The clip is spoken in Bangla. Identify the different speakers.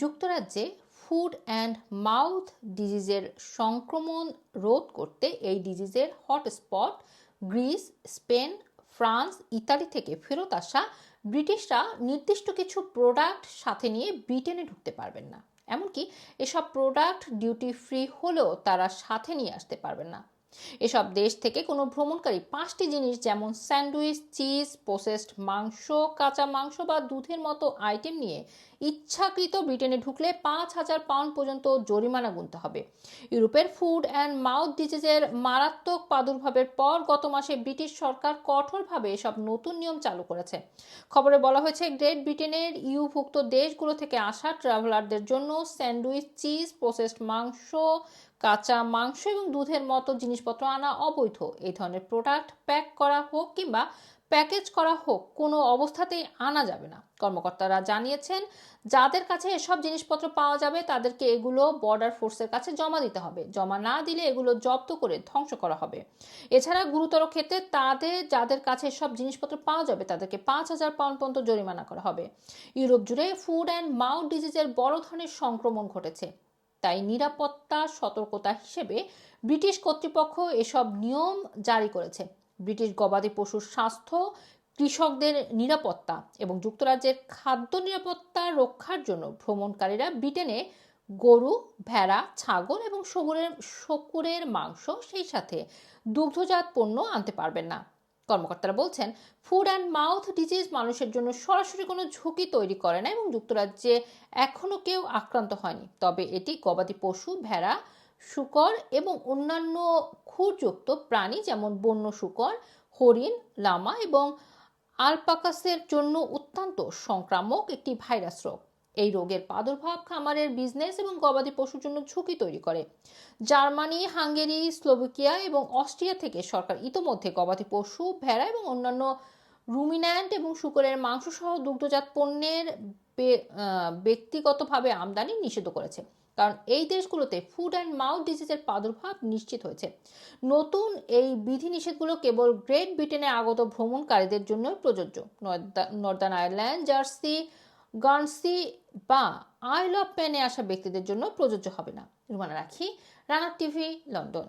Speaker 1: যুক্তরাজ্যে ফুড অ্যান্ড মাউথ ডিজিজের সংক্রমণ রোধ করতে এই ডিজিজের hotspot Greece, Spain, France, Italy থেকে ফেরত আসা ব্রিটিশরা নির্দিষ্ট কিছু প্রোডাক্ট সাথে নিয়ে ব্রিটেনে ঢুকতে পারবেন না। এমনকি এসব প্রোডাক্ট ডিউটি ফ্রি হলেও তারা সাথে নিয়ে আসতে পারবেন না। এসব দেশ থেকে কোনো ভ্রমণকারী পাঁচটি জিনিস যেমন স্যান্ডউইচ, চিজ, প্রসেসড মাংস, কাঁচা মাংস বা দুধের মতো আইটেম নিয়ে ইচ্ছাকৃত ব্রিটেনে ঢুকলে পাঁচ হাজার পাউন্ড পর্যন্ত জরিমানা গুনতে হবে। ইউরোপের ফুড অ্যান্ড মাউথ ডিজিজের মারাত্মক প্রাদুর্ভাবের পর গত মাসে ব্রিটিশ সরকার কঠোরভাবে এসব নতুন নিয়ম চালু করেছে। খবরে বলা হয়েছে, গ্রেট ব্রিটেনের ইউভুক্ত দেশগুলো থেকে আসা ট্রাভেলারদের জন্য স্যান্ডউইচ, চিজ, প্রসেসড মাংস কাঁচা মাংস এবং দুধের মতো জিনিসপত্র আনা অবৈধ। এই ধরনের প্রোডাক্ট প্যাক করা হোক কিংবা প্যাকেজ করা হোক, কোনো অবস্থাতেই আনা যাবে না। কর্মকর্তারা জানিয়েছেন, যাদের কাছে এসব জিনিসপত্র পাওয়া যাবে, তাদেরকে এগুলো বর্ডার ফোর্সের কাছে জমা দিতে হবে। জমা না দিলে এগুলো জব্দ করে ধ্বংস করা হবে। এছাড়া গুরুতর ক্ষেত্রে তাদের, যাদের কাছে এসব জিনিসপত্র পাওয়া যাবে, তাদেরকে পাঁচ হাজার পাউন্ড পর্যন্ত জরিমানা করা হবে। ইউরোপ জুড়ে ফুড অ্যান্ড মাউথ ডিজিজের বড় ধরনের সংক্রমণ ঘটেছে। তাই নিরাপত্তা, সতর্কতা হিসেবে ব্রিটিশ কর্তৃপক্ষ এসব নিয়ম জারি করেছে। ব্রিটিশ গবাদি পশুর স্বাস্থ্য, কৃষকদের নিরাপত্তা এবং যুক্তরাজ্যের খাদ্য নিরাপত্তা রক্ষার জন্য ভ্রমণকারীরা ব্রিটেনে গরু, ভেড়া, ছাগল এবং শকুরের শকুরের মাংস সেই সাথে দুগ্ধজাত পণ্য আনতে পারবেন না। কর্মকর্তারা বলছেন ফুড অ্যান্ড মাউথ ডিজিজ মানুষের জন্য সরাসরি কোনো ঝুঁকি তৈরি করে না এবং যুক্তরাজ্যে এখনও কেউ আক্রান্ত হয়নি। তবে এটি গবাদি পশু, ভেড়া, শুকর এবং অন্যান্য খুরযুক্ত প্রাণী যেমন বন্য শুকর, হরিণ, লামা এবং আলপাকাসের জন্য অত্যন্ত সংক্রামক একটি ভাইরাস রোগ। এই রোগের প্রাদুর্ভাব খামারের বিজনেস এবং গবাদি পশুর জন্য ঝুঁকি তৈরি করে। জার্মানি, হাঙ্গেরি, স্লোভাকিয়া এবং অস্ট্রিয়া থেকে সরকার ইতোমধ্যে গবাদি পশু, ভেড়া এবং অন্যান্য রুমিন্যান্ট এবং শুকরের মাংস সহ দুগ্ধজাত পণ্যের ব্যক্তিগতভাবে আমদানি নিষিদ্ধ করেছে। কারণ এই দেশগুলোতে ফুড অ্যান্ড মাউথ ডিজিজের প্রাদুর্ভাব নিশ্চিত হয়েছে। নতুন এই বিধিনিষেধগুলো কেবল গ্রেট ব্রিটেনে আগত ভ্রমণকারীদের জন্য প্রযোজ্য। নর্দার্ন আয়ারল্যান্ড, জার্সি গার্নসি বা আইল অফ প্যানে আসা ব্যক্তিদের জন্য প্রযোজ্য হবে না। রুমানা রাখি, রানা টিভি, লন্ডন।